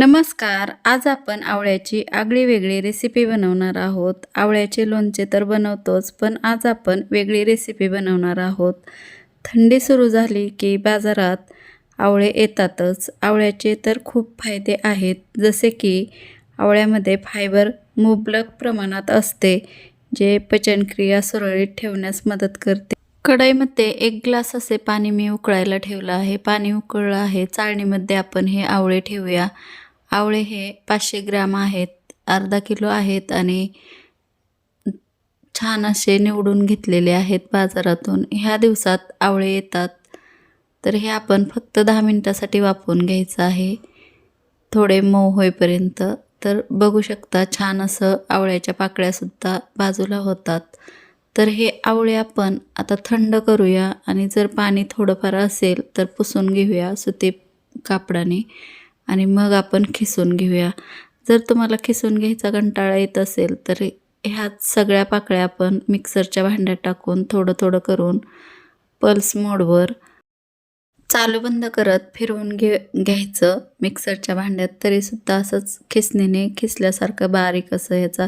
नमस्कार आज आपण आवळ्याची आगळी वेगळी रेसिपी बनवणार आहोत. आवळ्याचे लोणचे तर बनवतोच पण आज आपण वेगळी रेसिपी बनवणार आहोत. थंडी सुरू झाली की बाजारात आवळे येतातच. आवळ्याचे तर खूप फायदे आहेत जसे की आवळ्यामध्ये फायबर मुबलक प्रमाणात असते जे पचनक्रिया सुरळीत ठेवण्यास मदत करते. कढईमध्ये एक ग्लास असे पाणी मी उकळायला ठेवलं आहे. पाणी उकळलं आहे चाळणीमध्ये आपण हे आवळे ठेवूया. आवळे हे पाचशे ग्राम आहेत अर्धा किलो आहेत आणि छान असे निवडून घेतलेले आहेत बाजारातून. ह्या दिवसात आवळे येतात. तर हे आपण फक्त दहा मिनटासाठी वापरून घ्यायचं आहे. थोडे मऊ होईपर्यंत. तर बघू शकता छान असं आवळ्याच्या पाकळ्यासुद्धा बाजूला होतात. तर हे आवळे आपण आता थंड करूया आणि जर पाणी थोडंफार असेल तर पुसून घेऊया सुती कापडाने. आणि मग आपण खिसून घेऊया. जर तुम्हाला खिसून घ्यायचा कंटाळा येत असेल तर ह्या सगळ्या पाकळ्या आपण मिक्सरच्या भांड्यात टाकून थोडं थोडं करून पल्स मोडवर चालू बंद करत फिरवून घे घ्यायचं. मिक्सरच्या भांड्यात तरीसुद्धा असंच खिसणीने खिसल्यासारखं बारीक असं ह्याचा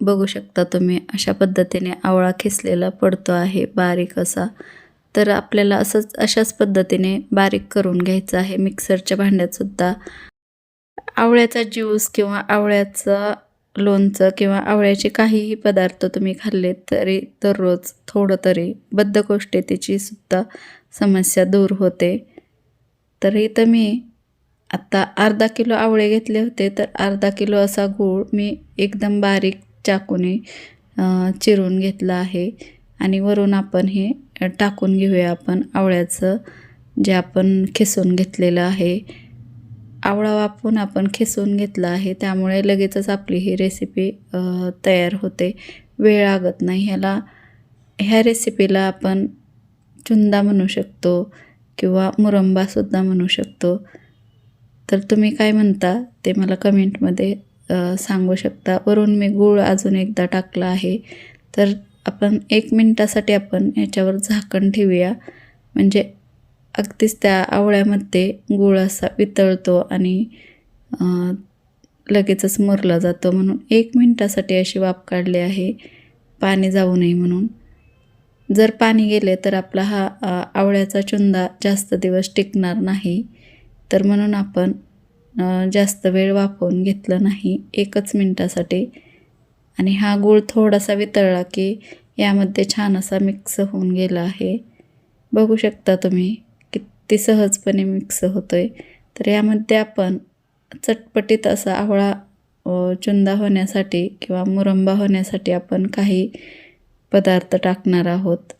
बघू शकता तुम्ही अशा पद्धतीने आवळा खिसलेला पडतो आहे बारीक असा. तर आपल्याला असंच अशाच पद्धतीने बारीक करून घ्यायचं आहे. मिक्सरच्या भांड्यातसुद्धा आवळ्याचा ज्यूस किंवा आवळ्याचं लोणचं किंवा आवळ्याचे काहीही पदार्थ तुम्ही खाल्ले तरी दररोज थोडं तरी बद्धकोष्ठतेची सुद्धा समस्या दूर होते. तर इथं मी आत्ता अर्धा किलो आवळे घेतले होते. तर अर्धा किलो असा गूळ मी एकदम बारीक चाकूने चिरून घेतला आहे. आणि वरून आपण हे टाकून घेऊया आपण आवळ्याचं जे आपण खेसून घेतलेलं आहे. आवळा वापरून आपण खेसून घेतला आहे त्यामुळे लगेचच आपली ही रेसिपी तयार होते. वेळ लागत नाही ह्याला. ह्या रेसिपीला आपण चुंदा म्हणू शकतो किंवा मुरंबासुद्धा म्हणू शकतो. तर तुम्ही काय म्हणता ते मला कमेंटमध्ये सांगू शकता. वरून मी गूळ अजून एकदा टाकला आहे. तर आपण एक मिनटासाठी आपण याच्यावर झाकण ठेवूया. म्हणजे अगदीच त्या आवळ्यामध्ये गूळ असा वितळतो आणि लगेचच मुरला जातो. म्हणून एक मिनटासाठी अशी वाफ काढली आहे. पाणी जाऊ नये म्हणून. जर पाणी गेले तर आपला हा आवळ्याचा चुंदा जास्त दिवस टिकणार नाही. तर म्हणून आपण जास्त वेळ वापरून घेतलं नाही. एकच मिनटासाठी आणि हा गूळ थोडासा वितळला की यामध्ये छान असा मिक्स होऊन गेला आहे. बघू शकता तुम्ही किती सहजपणे मिक्स होतो आहे तर यामध्ये आपण चटपटीत असा आवळा चुंदा होण्यासाठी किंवा मुरंबा होण्यासाठी आपण काही पदार्थ टाकणार आहोत.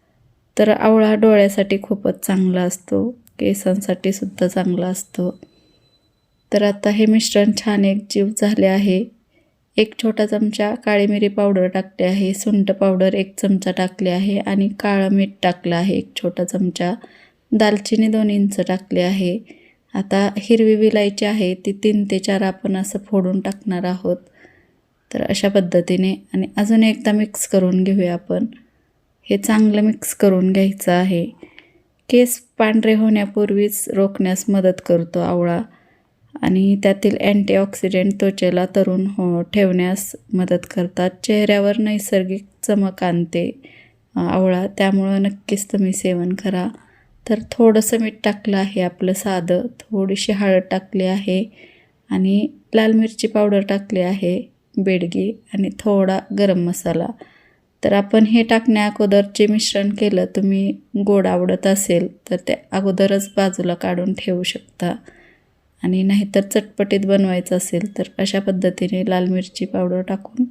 तर आवळा डोळ्यासाठी खूपच चांगला असतो केसांसाठी सुद्धा चांगला असतो. तर आता हे मिश्रण छान एक जीव झाले आहे. एक छोटा चमचा काळी मिरी पावडर टाकले आहे सुंठ पावडर एक चमचा टाकले आहे आणि काळं मीठ टाकलं आहे एक छोटा चमचा. दालचिनी दोन इंच टाकले आहे. आता हिरवी विलायची आहे ती तीन ते चार आपण असं फोडून टाकणार आहोत. तर अशा पद्धतीने आणि अजून एकदा मिक्स करून घेऊया आपण. हे चांगलं मिक्स करून घ्यायचं आहे. केस पांढरे होण्यापूर्वीच रोखण्यास मदत करतो आवळा. आणि त्यातील अँटीऑक्सिडेंट त्वचेला तरुण हो ठेवण्यास मदत करतात. चेहऱ्यावर नैसर्गिक चमक आणते आवळा. त्यामुळं नक्कीच तुम्ही सेवन करा. तर थोडंसं मीठ टाकलं आहे आपलं साधं. थोडीशी हळद टाकली आहे आणि लाल मिरची पावडर टाकली आहे बेडगी आणि थोडा गरम मसाला. तर आपण हे टाकण्या अगोदर जे मिश्रण केलं तुम्ही गोड आवडत असेल तर ते अगोदरच बाजूला काढून ठेवू शकता. आणि नाहीतर चटपटीत बनवायचं असेल तर अशा पद्धतीने लाल मिरची पावडर टाकून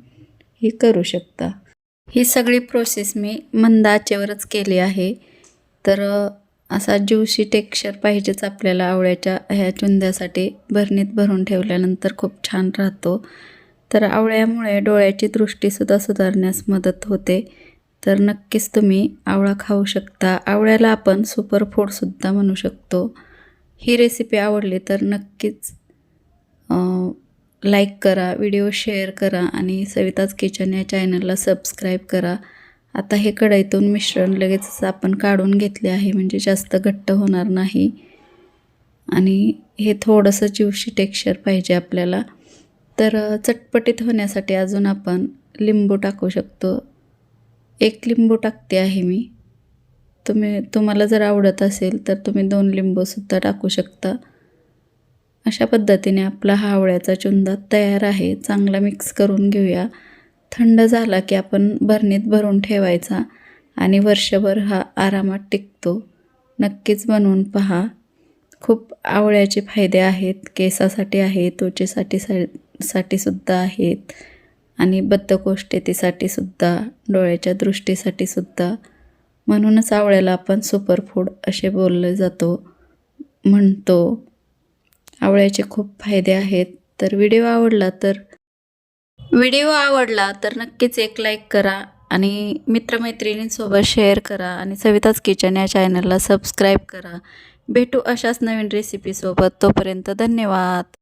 ही करू शकता. ही सगळी प्रोसेस मी मंद आचेवरच केली आहे. तर असा ज्युशी टेक्स्चर पाहिजेच आपल्याला आवळ्याच्या ह्या चुंद्यासाठी. भरणीत भरून ठेवल्यानंतर खूप छान राहतो. तर आवळ्यामुळे डोळ्याची दृष्टीसुद्धा सुधारण्यास मदत होते. तर नक्कीच तुम्ही आवळा खाऊ शकता. आवळ्याला आपण सुपर फूडसुद्धा म्हणू शकतो. ही रेसिपी आवडली तर नक्कीच लाईक करा व्हिडिओ शेअर करा आणि सविताज किचन या चॅनलला सबस्क्राईब करा. आता हे कढईतून मिश्रण लगेचच आपण काढून घेतले आहे म्हणजे जास्त घट्ट होणार नाही. आणि हे थोडंसं ज्युशी टेक्स्चर पाहिजे आपल्याला. तर चटपटीत होण्यासाठी अजून आपण लिंबू टाकू शकतो. एक लिंबू टाकते आहे मी. तुम्ही तुम्हाला जर आवडत असेल तर तुम्ही दोन लिंबूसुद्धा टाकू शकता. अशा पद्धतीने आपला हा आवळ्याचा चुंदा तयार आहे. चांगला मिक्स करून घेऊया. थंड झाला की आपण भरणीत भरून ठेवायचा आणि वर्षभर हा आरामात टिकतो. नक्कीच बनवून पहा. खूप आवळ्याचे फायदे आहेत केसासाठी आहे त्वचेसाठी सा साठी सुद्धा आहेत आणि बद्धकोष्ठतेसाठी सुद्धा डोळ्याच्या दृष्टीसाठी सुद्धा. म्हणूनच आवळ्याला आपण सुपरफूड असे बोलले जातो म्हणतो. आवळ्याचे खूप फायदे आहेत. तर व्हिडिओ आवडला तर व्हिडिओ आवडला तर नक्कीच एक लाईक करा आणि मित्रमैत्रिणींसोबत शेअर करा आणि सविताच किचन या चॅनलला सबस्क्राईब करा. भेटू अशाच नवीन रेसिपीसोबत तोपर्यंत धन्यवाद.